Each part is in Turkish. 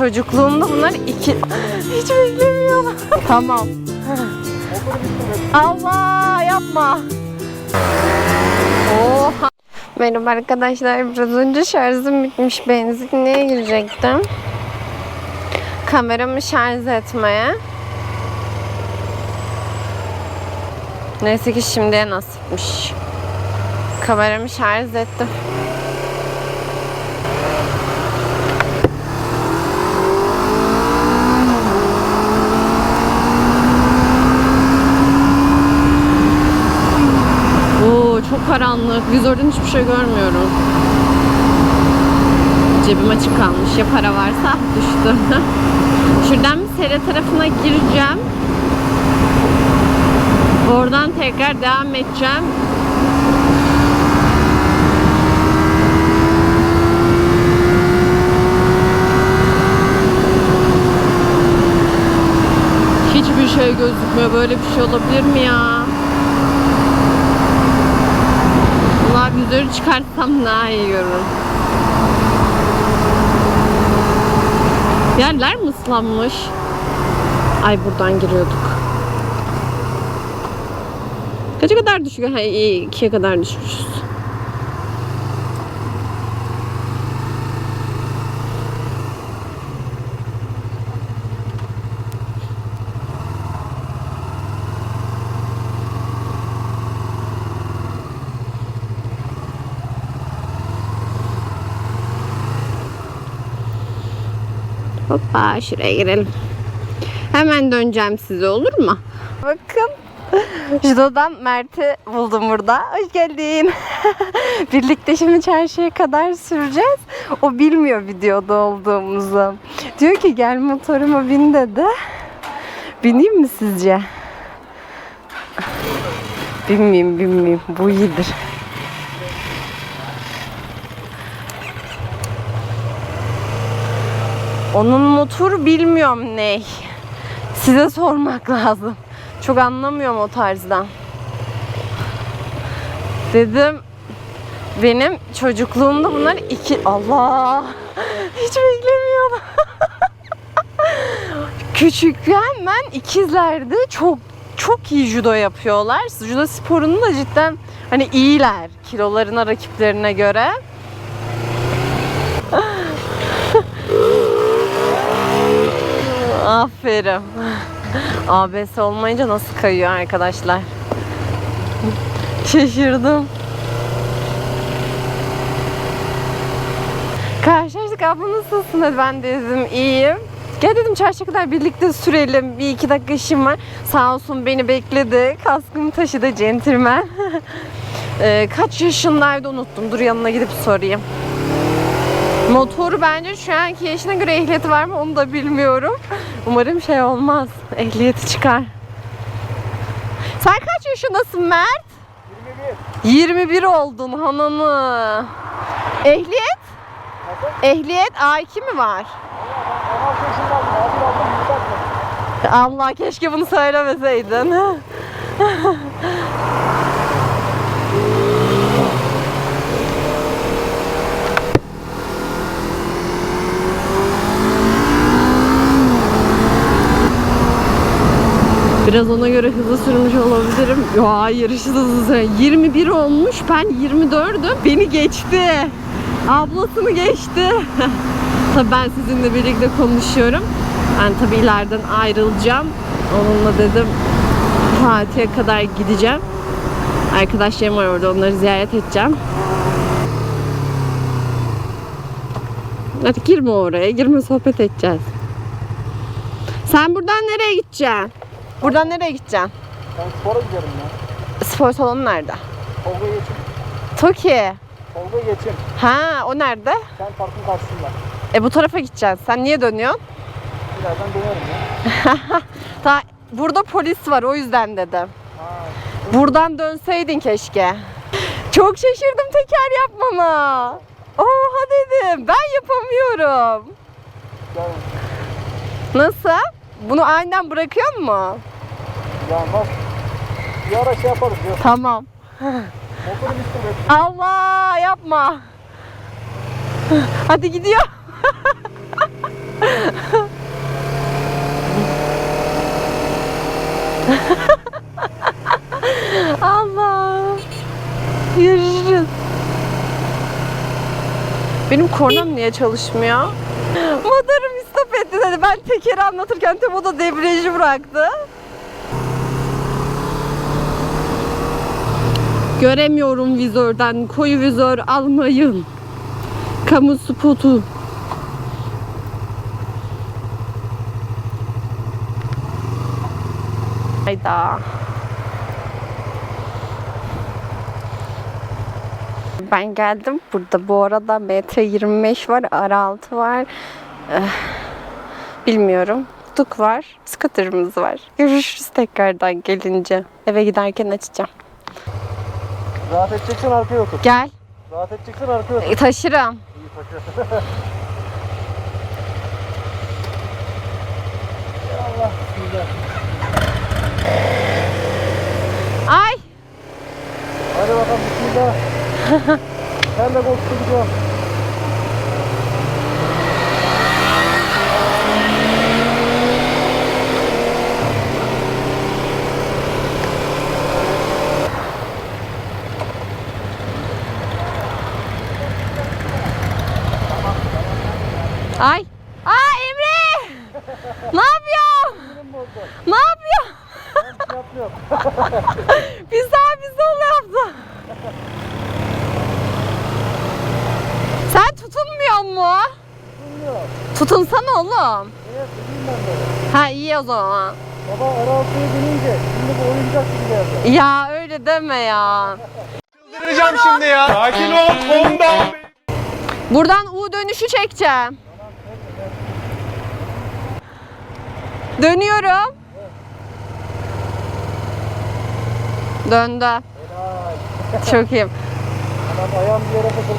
Çocukluğumda bunlar iki... Hiç beklemiyorum. tamam. Allah yapma. Oha. Merhaba arkadaşlar. Biraz önce şarjım bitmiş. Benzinliğe girecektim. Kameramı şarj etmeye. Neyse ki şimdiye nasipmiş. Kameramı şarj ettim. Oo çok karanlık. Vizörden hiçbir şey görmüyorum. Cebim açık kalmış. Ya para varsa düştü. Şuradan bir sere tarafına gireceğim. Oradan tekrar devam edeceğim. Hiçbir şey gözükmüyor. Böyle bir şey olabilir mi ya? Vizörü çıkartsam daha iyi görürüm. Yerler mi ıslanmış? Ay buradan giriyorduk. Kaça kadar düşüyor? Ha, ikiye kadar düşmüşüz. Hoppa şuraya girelim. Hemen döneceğim size olur mu? Bakın. Judo'dan Mert'i buldum burada. Hoş geldin. Birlikte şimdi çarşıya kadar süreceğiz. O bilmiyor videoda olduğumuzu. Diyor ki gel motoruma bin dedi. Bineyim mi sizce? Binmeyeyim binmeyeyim. Bu iyidir. Onun motoru bilmiyorum ne. Size sormak lazım. Çok anlamıyorum o tarzdan. Dedim benim çocukluğumda bunlar iki Allah hiç beklemiyordum. Küçükken ben ikizlerdi. Çok çok iyi judo yapıyorlar. Judo sporunu da cidden hani iyiler kilolarına rakiplerine göre. Aferin. ABS olmayınca nasıl kayıyor arkadaşlar? Şaşırdım. Karşılaştık abla nasılsın dedi. Ben de dedim iyiyim. Gel dedim çarşıya kadar birlikte sürelim. Bir iki dakika işim var. Sağ olsun beni bekledi. Kaskımı taşıdı centilmen. Ee, kaç yaşındaydı unuttum. Dur yanına gidip sorayım. Motoru bence şu anki yaşına göre ehliyeti var mı onu da bilmiyorum. Umarım şey olmaz. Ehliyeti çıkar. Sen kaç yaşındasın Mert? 21. 21 oldun hanımı. Ehliyet? Ehliyet A2 mi var? Allah keşke bunu söylemeseydin. Biraz ona göre hızlı sürmüş olabilirim. Yo hayır hızlı sürmüyorum. 21 olmuş ben 24'üm. Beni geçti. Ablasını geçti. tabii ben sizinle birlikte konuşuyorum. Ben tabii ileriden ayrılacağım. Onunla dedim Fatih'e kadar gideceğim. Arkadaşlarım var orada onları ziyaret edeceğim. Hadi girme oraya. Girme sohbet edeceğiz. Sen buradan nereye gideceksin? Buradan nereye gideceksin? Ben spora giderim ya. Spor salonu nerede? Tolga geçin. Toki. Tolga geçin. Ha o nerede? Sen parkın karşısında. E bu tarafa gideceksin. Sen niye dönüyorsun? Birazdan dönerim ya. Ta burada polis var o yüzden dedim. Ha, Buradan dönseydin keşke. Çok şaşırdım teker yapmana. Oha dedim. Ben yapamıyorum. gel. Nasıl? Bunu aniden bırakıyor mu? Ya nasıl? Bir ara şey yaparız ya. Tamam. Motoru bir sürü Allah yapma. Hadi gidiyor. Allah. Görüşürüz. Benim kornam niye çalışmıyor? Motorum istop etti dedi. Ben tekeri anlatırken tüm o da debriyajı bıraktı. Göremiyorum vizörden. Koyu vizör almayın. Kamu spotu. Hayda. Ben geldim. Burada bu arada metre 25 var, R6 var. Eh, bilmiyorum. Duk var, scooter'ımız var. Görüşürüz tekrardan gelince. Eve giderken açacağım. Rahat edeceksen arkaya otur. Gel. Rahat edeceksen arkaya otur. E, taşırım. İyi taşı. Ya Allah bismillah. Ay! Hadi bakalım bismillah. Ay! Aa Emre! ne bozdu. Ne yapmıyorum. Bir sağ bir sol yaptı. Sen tutunmuyor mu? Bilmiyorum. Tutunsana oğlum. Evet ben. Ha iyi o zaman. Baba R6'ya binince şimdi bu oyuncak gibi geldi. Ya öyle deme ya. Çıldıracağım şimdi ya. Sakin ol. Ondan. Buradan U dönüşü çekeceğim. Dönüyorum. Döndü. Çok iyi. Adam ayağım bir yere takıldı.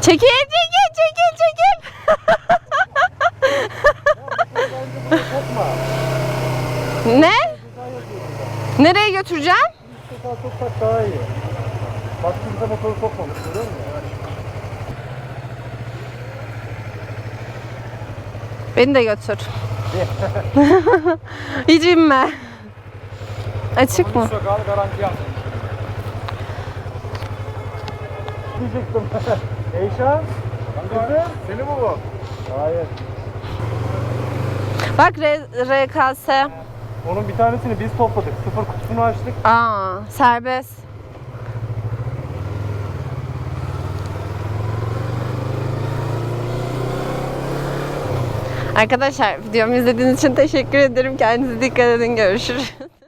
Çekil, çekil, çekil, çekil. Ne? Nereye götüreceğim? Soksak daha iyi. Bak kimse motoru sokmamış görüyor musun? Beni de götür. Hiç inme. Açık mı? Sokağını garanti aldım. Diyecektim. Eyşan. Kızım. Seni mi bu? Hayır. Bak R- RKS. Onun bir tanesini biz topladık. Sıfır kutusunu açtık. Aa, serbest. Arkadaşlar videomu izlediğiniz için teşekkür ederim. Kendinize dikkat edin. Görüşürüz.